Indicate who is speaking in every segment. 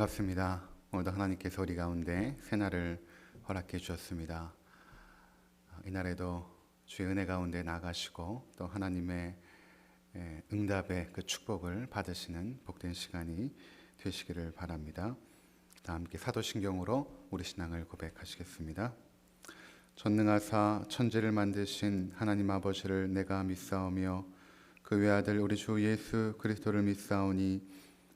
Speaker 1: 반갑습니다. 오늘도 하나님께서 우리 가운데 새날을 허락해 주셨습니다. 이 날에도 주의 은혜 가운데 나가시고 또 하나님의 예, 응답의 그 축복을 받으시는 복된 시간이 되시기를 바랍니다. 다 함께 사도신경으로 우리 신앙을 고백하시겠습니다. 전능하사 천지를 만드신 하나님 아버지를 내가 믿사오며 그 외아들 우리 주 예수 그리스도를 믿사오니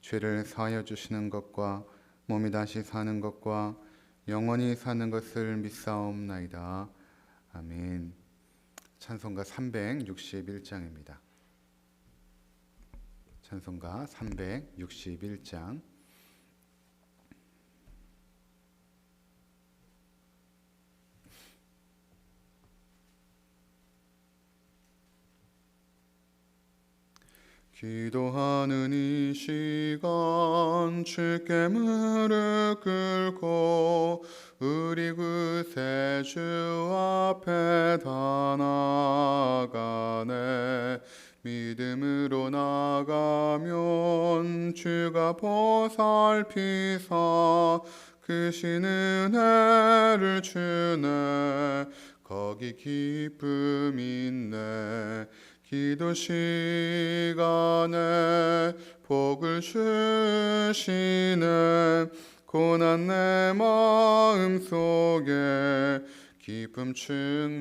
Speaker 1: 죄를 사하여 주시는 것과 몸이 다시 사는 것과 영원히 사는 것을 믿사옵나이다. 아멘. 찬송가 361장입니다. 찬송가 361장 기도하는 이 시간 주께 무릎 꿇고 우리 구세 주 앞에 다 나가네. 믿음으로 나가면 주가 보살피사 크신 은혜를 주네. 거기 기쁨 있네 기도 시간에 복을 주시네 고난 내 마음 속에 기쁨 충만하네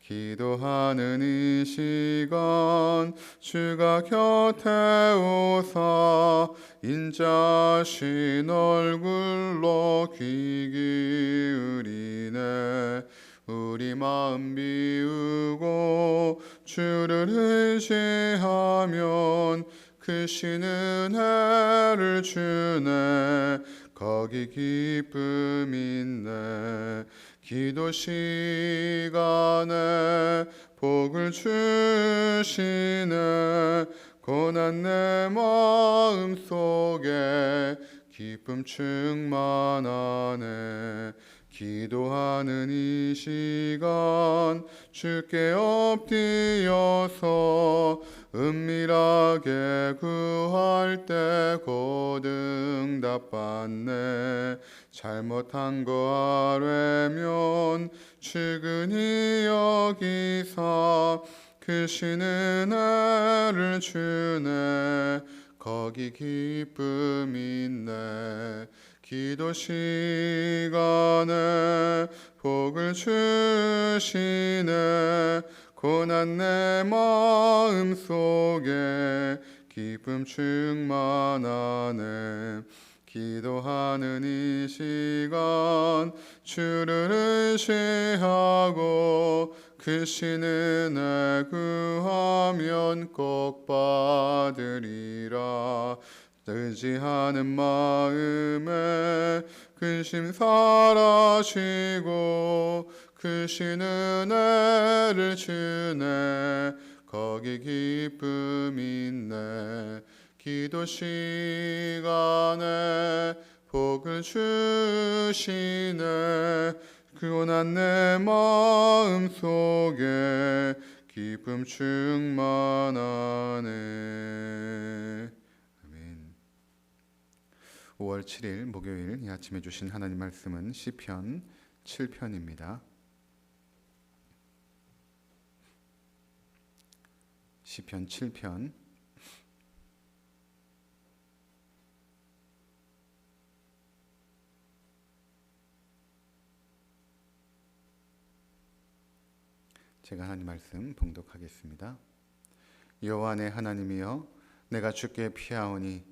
Speaker 1: 기도하는 이 시간 주가 곁에 오사 인자신 얼굴로 귀 기울이네 우리 마음 비우고 주를 의지하면 크신 은혜를 주네. 거기 기쁨 있네. 기도 시간에 복을 주시네. 고난 내 마음 속에 기쁨 충만하네 기도하는 이 시간 주께 엎드려서 은밀하게 구할 때 고등 답받네. 잘못한 거 아뢰면 측은히 여기사 크신 은혜를 주네. 거기 기쁨 있네 기도 시간에 복을 주시네. 고난 내 마음 속에 기쁨 충만하네. 기도하는 이 시간 주를 의지하고 크신 은혜 구하면 꼭 받으리라 의지하는 마음에 근심 사라지고 크신 은혜를 주네. 거기 기쁨 있네. 기도 시간에 복을 주시네. 그고난 내 마음 속에 기쁨 충만하네 5월 7일 목요일 이 아침에 주신 하나님 말씀은 시편 7편입니다. 시편 7편 제가 하나님 말씀 봉독하겠습니다. 여호와 내 하나님이여 내가 주께 피하오니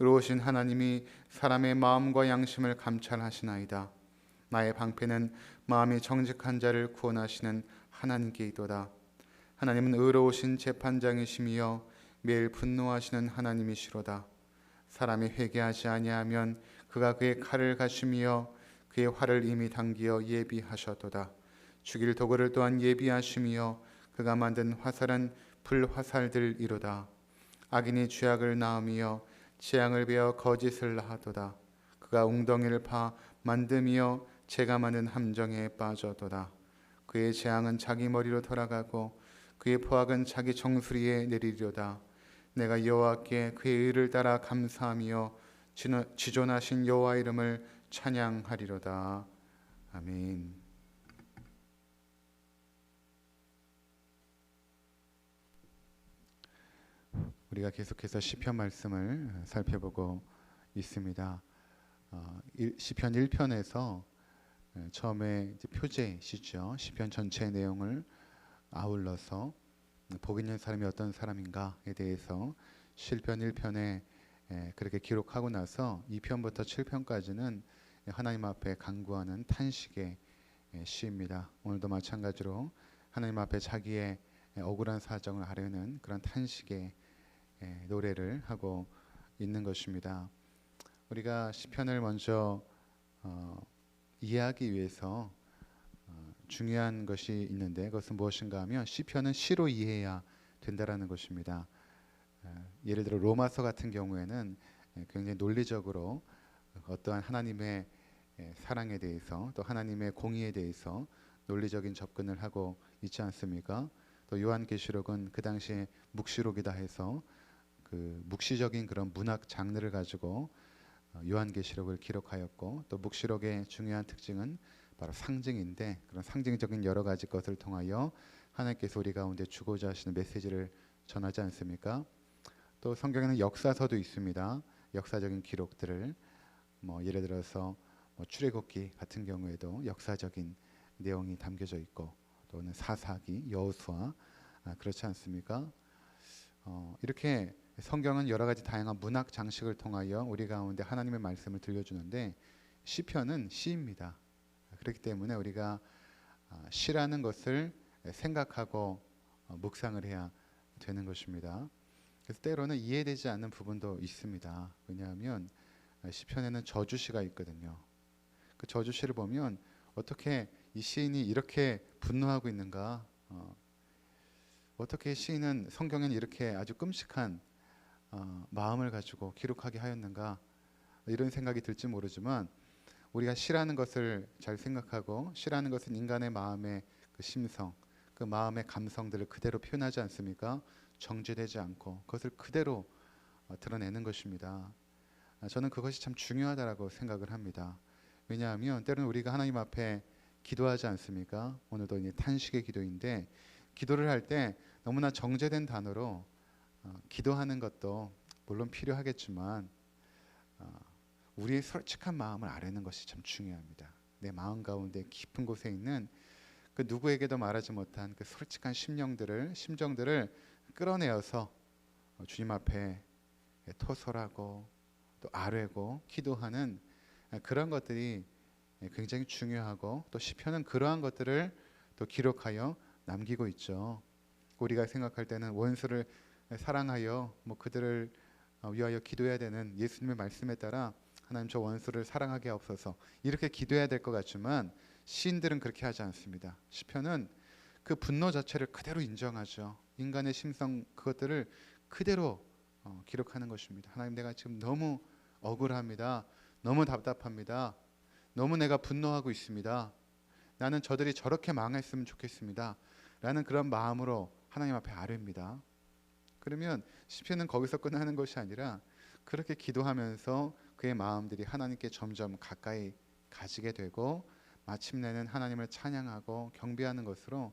Speaker 1: 의로우신 하나님이 사람의 마음과 양심을 감찰하시나이다. 나의 방패는 마음이 정직한 자를 구원하시는 하나님께 있도다. 하나님은 의로우신 재판장이시며 매일 분노하시는 하나님이시로다. 사람이 회개하지 아니하면 그가 그의 칼을 가시며 그의 활을 이미 당기어 예비하셨도다. 죽일 도구를 또한 예비하시며 그가 만든 화살은 불화살들이로다. 악인이 죄악을 낳으며 재앙을 베어 거짓을 하도다. 그가 웅덩이를 파 만듦이여 재가 많은 함정에 빠져도다. 그의 재앙은 자기 머리로 돌아가고 그의 포악은 자기 정수리에 내리려다. 내가 여호와께 그의 의를 따라 감사하며 지존하신 여호와 이름을 찬양하리로다. 아멘. 우리가 계속해서 시편 말씀을 살펴보고 있습니다. 어, 일- 시편 1편에서 처음에 이제 표제 시죠. 시편 전체 내용을 아울러서 복 있는 사람이 어떤 사람인가에 대해서 시편 1편에 그렇게 기록하고 나서 2편부터 7편까지는 하나님 앞에 간구하는 탄식의 예, 시입니다. 오늘도 마찬가지로 하나님 앞에 자기의 억울한 사정을 아뢰는 그런 탄식의 예, 노래를 하고 있는 것입니다. 우리가 시편을 먼저 어, 이해하기 위해서 어, 중요한 것이 있는데 그것은 무엇인가 하면 시편은 시로 이해해야 된다라는 것입니다. 어, 예를 들어 로마서 같은 경우에는 예, 굉장히 논리적으로 어떠한 하나님의 예, 사랑에 대해서 또 하나님의 공의에 대해서 논리적인 접근을 하고 있지 않습니까? 또 요한계시록은 그 당시에 묵시록이다 해서 그 묵시적인 그런 문학 장르를 가지고 어, 요한계시록을 기록하였고 또 묵시록의 중요한 특징은 바로 상징인데 그런 상징적인 여러 가지 것을 통하여 하나님께서 우리 가운데 주고자 하시는 메시지를 전하지 않습니까? 또 성경에는 역사서도 있습니다. 역사적인 기록들을 뭐 예를 들어서 뭐 출애굽기 같은 경우에도 역사적인 내용이 담겨져 있고 또는 사사기, 여호수아 아, 그렇지 않습니까? 어, 이렇게 성경은 여러 가지 다양한 문학 장식을 통하여 우리 가운데 하나님의 말씀을 들려주는데 시편은 시입니다. 그렇기 때문에 우리가 아, 시라는 것을 생각하고 어, 묵상을 해야 되는 것입니다. 그래서 때로는 이해되지 않는 부분도 있습니다. 왜냐하면 아, 시편에는 저주시가 있거든요. 그 저주시를 보면 어떻게 이 시인이 이렇게 분노하고 있는가? 어, 어떻게 시인은 성경엔 이렇게 아주 끔찍한 어, 마음을 가지고 기록하게 하였는가? 이런 생각이 들지 모르지만 우리가 시라는 것을 잘 생각하고 시라는 것은 인간의 마음의 그 심성, 그 마음의 감성들을 그대로 표현하지 않습니까? 정제되지 않고 그것을 그대로 어, 드러내는 것입니다. 아, 저는 그것이 참 중요하다라고 생각을 합니다. 왜냐하면 때로는 우리가 하나님 앞에 기도하지 않습니까? 오늘도 이제 탄식의 기도인데 기도를 할 때 너무나 정제된 단어로 어, 기도하는 것도 물론 필요하겠지만 어, 우리의 솔직한 마음을 아뢰는 것이 참 중요합니다. 내 마음 가운데 깊은 곳에 있는 그 누구에게도 말하지 못한 그 솔직한 심령들을 심정들을 끌어내어서 어, 주님 앞에 토설하고 또 아뢰고 기도하는 그런 것들이 굉장히 중요하고 또 시편은 그러한 것들을 또 기록하여 남기고 있죠. 우리가 생각할 때는 원수를 사랑하여 뭐 그들을 어, 위하여 기도해야 되는 예수님의 말씀에 따라 하나님 저 원수를 사랑하게 없어서 이렇게 기도해야 될 것 같지만 시인들은 그렇게 하지 않습니다. 시편은 그 분노 자체를 그대로 인정하죠. 인간의 심성 그것들을 그대로 어, 기록하는 것입니다. 하나님 내가 지금 너무 억울합니다. 너무 답답합니다. 너무 내가 분노하고 있습니다. 나는 저들이 저렇게 망했으면 좋겠습니다. 라는 그런 마음으로 하나님 앞에 아뢰입니다. 그러면 시편은 거기서 끝나는 것이 아니라 그렇게 기도하면서 그의 마음들이 하나님께 점점 가까이 가지게 되고 마침내는 하나님을 찬양하고 경배하는 것으로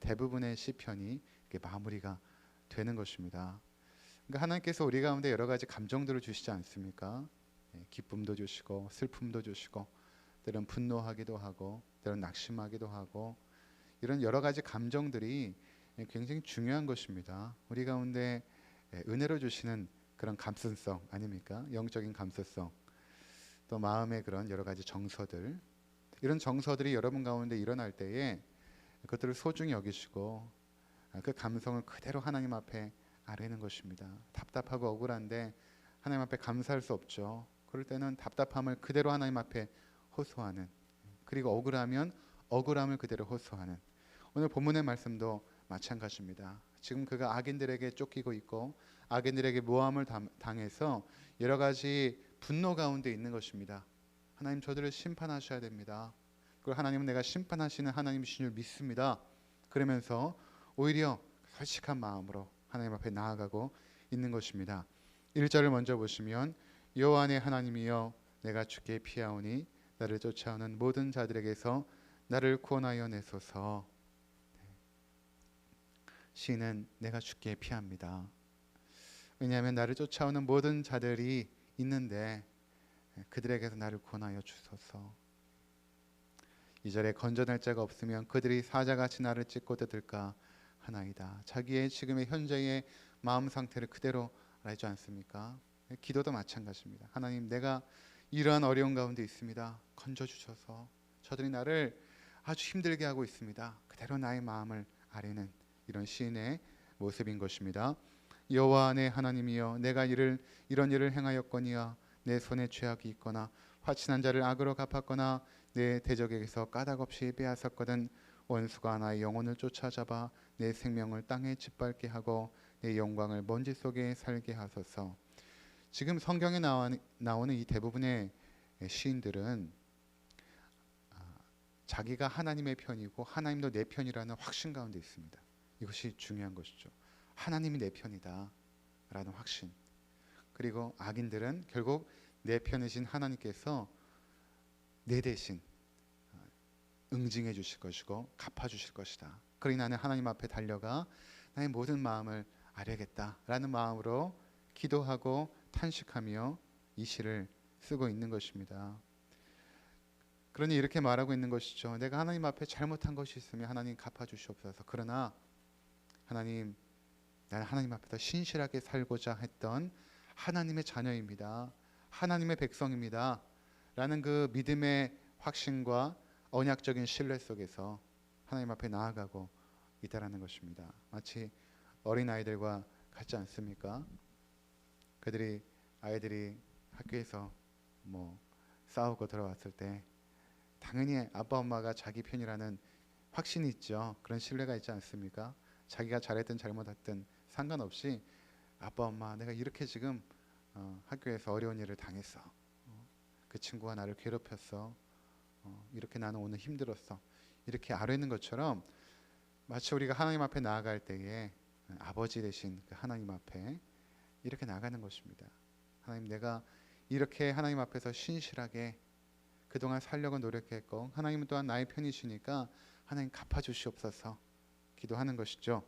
Speaker 1: 대부분의 시편이 마무리가 되는 것입니다. 그러니까 하나님께서 우리 가운데 여러 가지 감정들을 주시지 않습니까? 예, 기쁨도 주시고 슬픔도 주시고 때론 분노하기도 하고 때론 낙심하기도 하고 이런 여러 가지 감정들이 굉장히 중요한 것입니다. 우리 가운데 예, 은혜로 주시는 그런 감수성 아닙니까? 영적인 감수성 또 마음의 그런 여러 가지 정서들 이런 정서들이 여러분 가운데 일어날 때에 그것들을 소중히 여기시고 아, 그 감성을 그대로 하나님 앞에 아뢰는 것입니다. 답답하고 억울한데 하나님 앞에 감사할 수 없죠. 그럴 때는 답답함을 그대로 하나님 앞에 호소하는 그리고 억울하면 억울함을 그대로 호소하는 오늘 본문의 말씀도 마찬가지입니다. 지금 그가 악인들에게 쫓기고 있고 악인들에게 모함을 당해서 여러 가지 분노 가운데 있는 것입니다. 하나님 저들을 심판하셔야 됩니다. 그리고 하나님은 내가 심판하시는 하나님이신 줄 믿습니다. 그러면서 오히려 솔직한 마음으로 하나님 앞에 나아가고 있는 것입니다. 1절을 먼저 보시면 여호와 내 하나님이여 내가 주께 피하오니 나를 쫓아오는 모든 자들에게서 나를 구원하여 내소서. 시인은 내가 주께 피합니다. 왜냐하면 나를 쫓아오는 모든 자들이 있는데 그들에게서 나를 구원하여 주소서. 이절에 건져낼 자가 없으면 그들이 사자같이 나를 찢고 뜯을까 하나이다. 자기의 지금의 현재의 마음 상태를 그대로 알지 않습니까? 기도도 마찬가지입니다. 하나님, 내가 이러한 어려운 가운데 있습니다. 건져 주셔서 저들이 나를 아주 힘들게 하고 있습니다. 그대로 나의 마음을 아뢰는 이런 시인의 모습인 것입니다. 여호와 내 하나님이여 내가 이를 이런 일을 행하였거니와 내 손에 죄악이 있거나 화친한 자를 악으로 갚았거나 내 대적에게서 까닭없이 빼앗았거든 원수가 나의 영혼을 쫓아잡아 내 생명을 땅에 짓밟게 하고 내 영광을 먼지 속에 살게 하소서. 지금 성경에 나오는 이 대부분의 시인들은 아, 자기가 하나님의 편이고 하나님도 내 편이라는 확신 가운데 있습니다. 이것이 중요한 것이죠. 하나님이 내 편이다라는 확신. 그리고 악인들은 결국 내 편이신 하나님께서 내 대신 어, 응징해 주실 것이고 갚아 주실 것이다. 그러니 나는 하나님 앞에 달려가 나의 모든 마음을 아뢰겠다라는 마음으로 기도하고 탄식하며 이 시를 쓰고 있는 것입니다. 그러니 이렇게 말하고 있는 것이죠. 내가 하나님 앞에 잘못한 것이 있으면 하나님 갚아 주시옵소서. 그러나 하나님 나는 하나님 앞에서 신실하게 살고자 했던 하나님의 자녀입니다. 하나님의 백성입니다. 라는 그 믿음의 확신과 언약적인 신뢰 속에서 하나님 앞에 나아가고 있다라는 것입니다. 마치 어린 아이들과 같지 않습니까? 그들이 아이들이 학교에서 뭐 싸우고 들어왔을 때 당연히 아빠 엄마가 자기 편이라는 확신이 있죠. 그런 신뢰가 있지 않습니까? 자기가 잘했든 잘못했든 상관없이 아빠 엄마 내가 이렇게 지금 어, 학교에서 어려운 일을 당했어. 어, 그 친구가 나를 괴롭혔어. 어, 이렇게 나는 오늘 힘들었어. 이렇게 아뢰는 것처럼 마치 우리가 하나님 앞에 나아갈 때에 아버지 되신 그 하나님 앞에 이렇게 나가는 것입니다. 하나님 내가 이렇게 하나님 앞에서 신실하게 그동안 살려고 노력했고 하나님은 또한 나의 편이시니까 하나님 갚아 주시옵소서 기도하는 것이죠.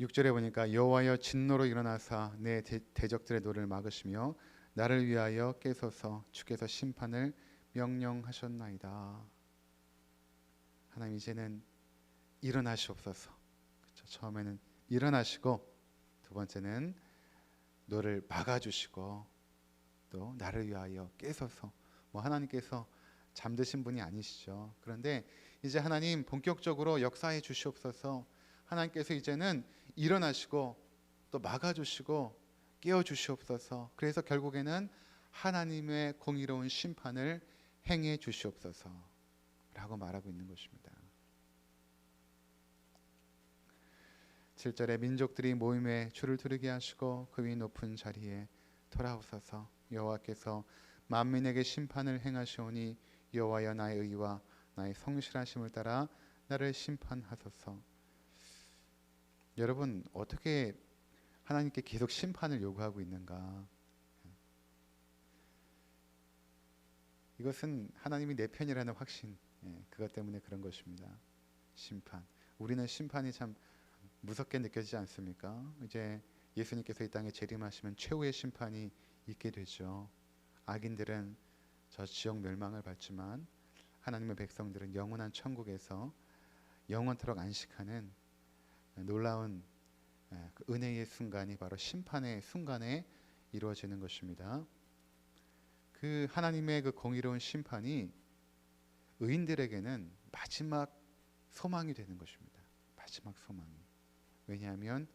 Speaker 1: 6절에 보니까 여호와여 진노로 일어나사 내 대적들의 노를 막으시며 나를 위하여 깨소서 주께서 심판을 명령하셨나이다. 하나님 이제는 일어나시옵소서. 그렇죠? 처음에는 일어나시고 두 번째는 너를 막아주시고 또 나를 위하여 깨소서. 뭐 하나님께서 잠드신 분이 아니시죠. 그런데 이제 하나님 본격적으로 역사해 주시옵소서. 하나님께서 이제는 일어나시고 또 막아 주시고 깨워 주시옵소서. 그래서 결국에는 하나님의 공의로운 심판을 행해 주시옵소서라고 말하고 있는 것입니다. 7절에 민족들이 모임에 줄을 두르게 하시고 그 위 높은 자리에 돌아오소서 여호와께서 만민에게 심판을 행하시오니
Speaker 2: 여호와여 나의 의와 나의 성실하심을 따라 나를 심판하소서. 여러분 어떻게 하나님께 계속 심판을 요구하고 있는가? 이것은 하나님이 내 편이라는 확신, 예, 그것 때문에 그런 것입니다. 심판. 우리는 심판이 참 무섭게 느껴지지 않습니까? 이제 예수님께서 이 땅에 재림하시면 최후의 심판이 있게 되죠. 악인들은 저 지옥 멸망을 받지만 하나님의 백성들은 영원한 천국에서 영원토록 안식하는 놀라운 예, 그 은혜의 순간이 바로 심판의 순간에 이루어지는 것입니다. 그 하나님의 그 공의로운 심판이 의인들에게는 마지막 소망이 되는 것입니다. 마지막 소망이. 왜냐하면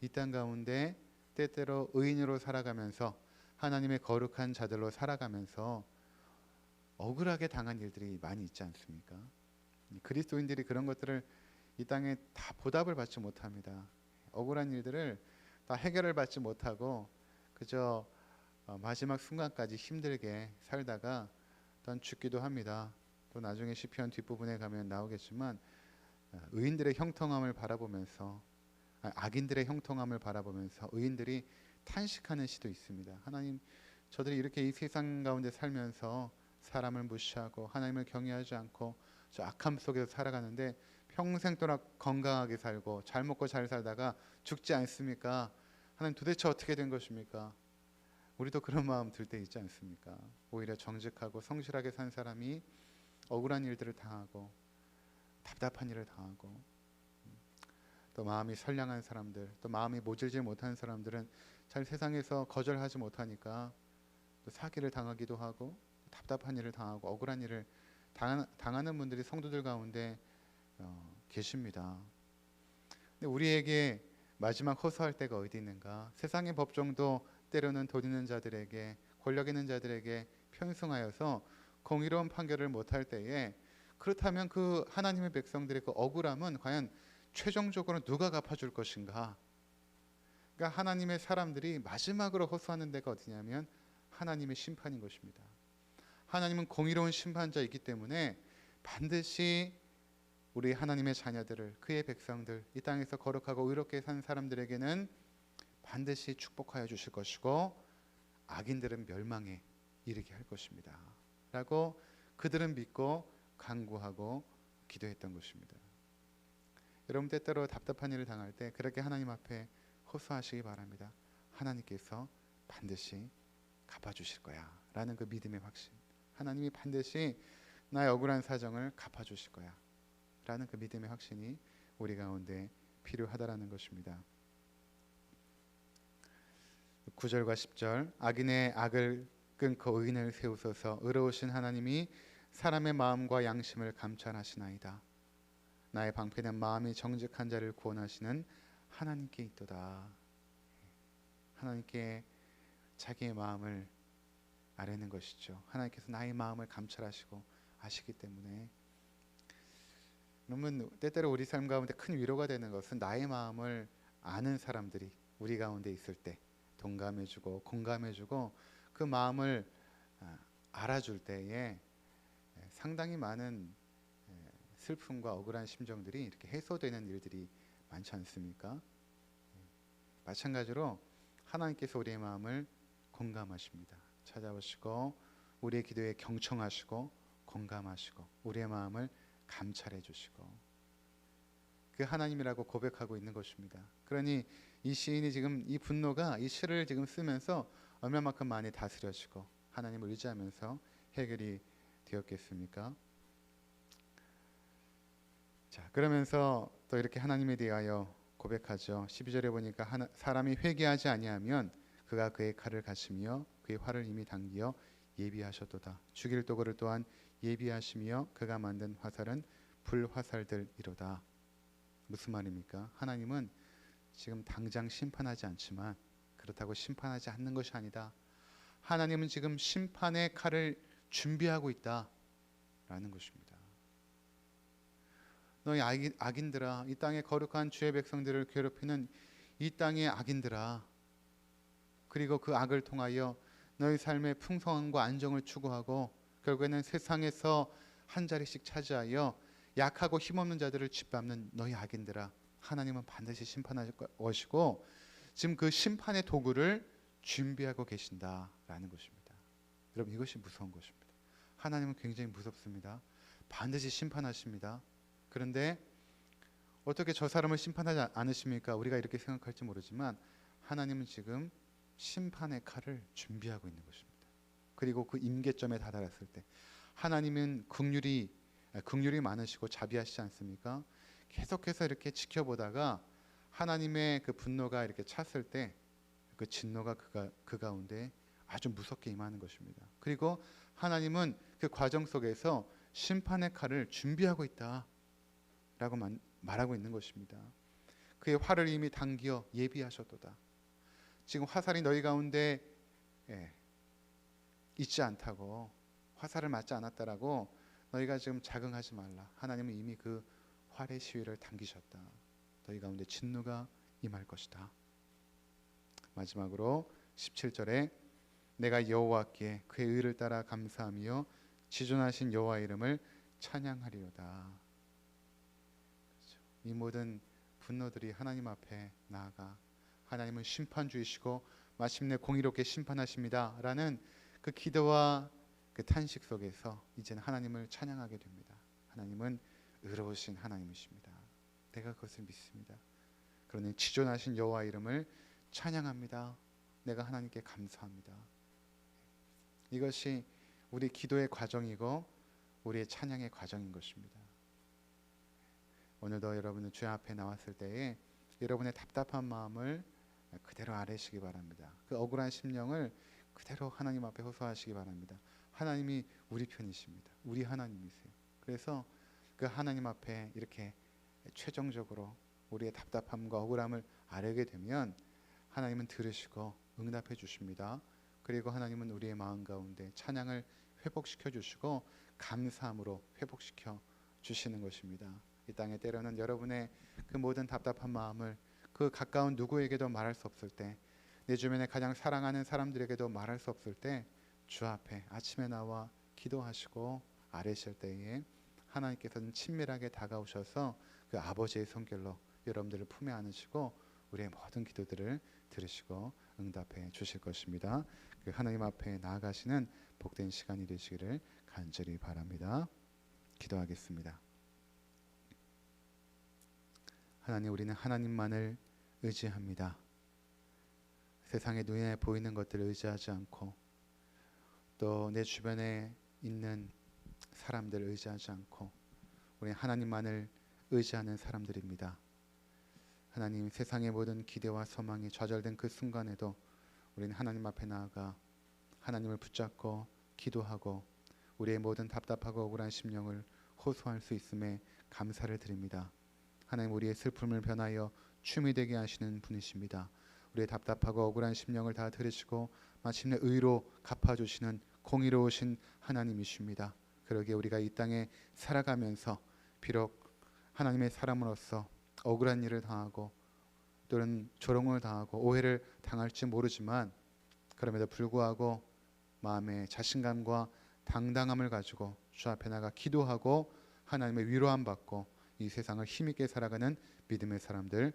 Speaker 2: 이 땅 가운데 때때로 의인으로 살아가면서 하나님의 거룩한 자들로 살아가면서 억울하게 당한 일들이 많이 있지 않습니까? 그리스도인들이 그런 것들을 이 땅에 다 보답을 받지 못합니다. 억울한 일들을 다 해결을 받지 못하고 그저 어, 마지막 순간까지 힘들게 살다가 또 죽기도 합니다. 또 나중에 시편 뒷부분에 가면 나오겠지만 어, 의인들의 형통함을 바라보면서 아, 악인들의 형통함을 바라보면서 의인들이 탄식하는 시도 있습니다. 하나님, 저들이 이렇게 이 세상 가운데 살면서 사람을 무시하고 하나님을 경외하지 않고 저 악함 속에서 살아가는데 평생 동안 건강하게 살고 잘 먹고 잘 살다가 죽지 않습니까? 하나님 도대체 어떻게 된 것입니까? 우리도 그런 마음 들 때 있지 않습니까? 오히려 정직하고 성실하게 산 사람이 억울한 일들을 당하고 답답한 일을 당하고 또 마음이 선량한 사람들, 또 마음이 모질지 못한 사람들은 잘 세상에서 거절하지 못하니까 또 사기를 당하기도 하고 답답한 일을 당하고 억울한 일을 당하는 분들이 성도들 가운데 어, 계십니다. 근데 우리에게 마지막 호소할 때가 어디 있는가? 세상의 법정도 때로는 돈 있는 자들에게 권력 있는 자들에게 편승하여서 공의로운 판결을 못할 때에 그렇다면 그 하나님의 백성들의 그 억울함은 과연 최종적으로 누가 갚아줄 것인가? 그러니까 하나님의 사람들이 마지막으로 호소하는 데가 어디냐면 하나님의 심판인 것입니다. 하나님은 공의로운 심판자이기 때문에 반드시 우리 하나님의 자녀들을 그의 백성들 이 땅에서 거룩하고 의롭게 산 사람들에게는 반드시 축복하여 주실 것이고 악인들은 멸망에 이르게 할 것입니다. 라고 그들은 믿고 간구하고 기도했던 것입니다. 여러분 때때로 답답한 일을 당할 때 그렇게 하나님 앞에 호소하시기 바랍니다. 하나님께서 반드시 갚아 주실 거야. 라는 그 믿음의 확신. 하나님이 반드시 나의 억울한 사정을 갚아 주실 거야. 라는 그 믿음의 확신이 우리 가운데 필요하다라는 것입니다. 9절과 10절 악인의 악을 끊고 의인을 세우소서 의로우신 하나님이 사람의 마음과 양심을 감찰하시나이다. 나의 방패는 마음이 정직한 자를 구원하시는 하나님께 있도다. 하나님께 자기의 마음을 아뢰는 것이죠. 하나님께서 나의 마음을 감찰하시고 아시기 때문에 그러면 때때로 우리 삶 가운데 큰 위로가 되는 것은 나의 마음을 아는 사람들이 우리 가운데 있을 때 동감해주고 공감해주고 그 마음을 아, 알아줄 때에 상당히 많은 슬픔과 억울한 심정들이 이렇게 해소되는 일들이 많지 않습니까? 마찬가지로 하나님께서 우리의 마음을 공감하십니다. 찾아오시고 우리의 기도에 경청하시고 공감하시고 우리의 마음을 감찰해 주시고 그 하나님이라고 고백하고 있는 것입니다. 그러니 이 시인이 지금 이 분노가 이 시를 지금 쓰면서 얼마만큼 많이 다스려지고 하나님을 의지하면서 해결이 되었겠습니까? 자, 그러면서 또 이렇게 하나님에 대하여 고백하죠. 12절에 보니까 하나, 사람이 회개하지 아니하면 그가 그의 칼을 가시며 그의 활을 이미 당기어 예비하셨도다. 죽일 도구를 또한 예비하시며 그가 만든 화살은 불화살들이로다. 무슨 말입니까? 하나님은 지금 당장 심판하지 않지만 그렇다고 심판하지 않는 것이 아니다. 하나님은 지금 심판의 칼을 준비하고 있다 라는 것입니다. 너희 악인, 들아 이 땅의 거룩한 주의 백성들을 괴롭히는 이 땅의 악인들아 그리고 그 악을 통하여 너희 삶의 풍성함과 안정을 추구하고 결국에는 세상에서 한 자리씩 차지하여 약하고 힘없는 자들을 짓밟는 너희 악인들아 하나님은 반드시 심판하실 것이고 지금 그 심판의 도구를 준비하고 계신다라는 것입니다. 여러분 이것이 무서운 것입니다. 하나님은 굉장히 무섭습니다. 반드시 심판하십니다. 그런데 어떻게 저 사람을 심판하지 않으십니까? 우리가 이렇게 생각할지 모르지만 하나님은 지금 심판의 칼을 준비하고 있는 것입니다. 그리고 그 임계점에 다다랐을 때 하나님은 긍휼이 아, 긍휼이 많으시고 자비하시지 않습니까? 계속해서 이렇게 지켜보다가 하나님의 그 분노가 이렇게 찼을 때 그 진노가 그가 그 가운데 아주 무섭게 임하는 것입니다. 그리고 하나님은 그 과정 속에서 심판의 칼을 준비하고 있다라고 만, 말하고 있는 것입니다. 그의 활을 이미 당기어 예비하셨도다. 지금 화살이 너희 가운데 예, 있지 않다고 화살을 맞지 않았다라고 너희가 지금 자긍하지 말라. 하나님은 이미 그 활의 시위를 당기셨다. 너희 가운데 진노가 임할 것이다. 마지막으로 17절에 내가 여호와께 그의 의를 따라 감사하며 지존하신 여호와 이름을 찬양하리로다. 그렇죠. 이 모든 분노들이 하나님 앞에 나아가 하나님은 심판주이시고 마침내 공의롭게 심판하십니다라는 그 기도와 그 탄식 속에서 이제는 하나님을 찬양하게 됩니다. 하나님은 의로우신 하나님이십니다. 내가 그것을 믿습니다. 그러니 지존하신 여호와 이름을 찬양합니다. 내가 하나님께 감사합니다. 이것이 우리 기도의 과정이고 우리의 찬양의 과정인 것입니다. 오늘도 여러분은 주 앞에 나왔을 때에 여러분의 답답한 마음을 그대로 아뢰시기 바랍니다. 그 억울한 심령을 그대로 하나님 앞에 호소하시기 바랍니다. 하나님이 우리 편이십니다. 우리 하나님이세요. 그래서 그 하나님 앞에 이렇게 최종적으로 우리의 답답함과 억울함을 아뢰게 되면 하나님은 들으시고 응답해 주십니다. 그리고 하나님은 우리의 마음 가운데 찬양을 회복시켜 주시고 감사함으로 회복시켜 주시는 것입니다. 이 땅에 때로는 여러분의 그 모든 답답한 마음을 그 가까운 누구에게도 말할 수 없을 때, 내 주변에 가장 사랑하는 사람들에게도 말할 수 없을 때, 주 앞에 아침에 나와 기도하시고 아뢰실 때에 하나님께서는 친밀하게 다가오셔서 그 아버지의 손길로 여러분들을 품에 안으시고 우리의 모든 기도들을 들으시고 응답해 주실 것입니다. 그 하나님 앞에 나아가시는 복된 시간이 되시기를 간절히 바랍니다. 기도하겠습니다. 하나님 우리는 하나님만을 의지합니다. 세상의 눈에 보이는 것들을 의지하지 않고 또 내 주변에 있는 사람들을 의지하지 않고 우리 하나님만을 의지하는 사람들입니다. 하나님 세상의 모든 기대와 소망이 좌절된 그 순간에도 우리는 하나님 앞에 나아가 하나님을 붙잡고 기도하고 우리의 모든 답답하고 억울한 심령을 호소할 수 있음에 감사를 드립니다. 하나님 우리의 슬픔을 변하여 춤이 되게 하시는 분이십니다. 우리의 답답하고 억울한 심령을 다 들으시고 마침내 의로 갚아주시는 공의로우신 하나님이십니다. 그러게 우리가 이 땅에 살아가면서 비록 하나님의 사람으로서 억울한 일을 당하고 또는 조롱을 당하고 오해를 당할지 모르지만 그럼에도 불구하고 마음의 자신감과 당당함을 가지고 주 앞에 나가 기도하고 하나님의 위로함 받고 이 세상을 힘있게 살아가는 믿음의 사람들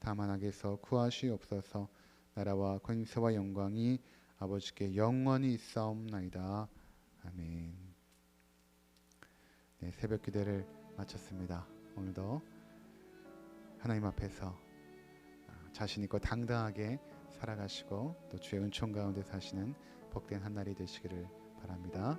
Speaker 2: 다만 악에서 구하시옵소서 나라와 권세와 영광이 아버지께 영원히 있사옵나이다. 아멘. 네, 새벽 기대를 마쳤습니다. 오늘도 하나님 앞에서 자신 있고 당당하게 살아가시고 또 주의 은총 가운데 사시는 복된 한 날이 되시기를 바랍니다.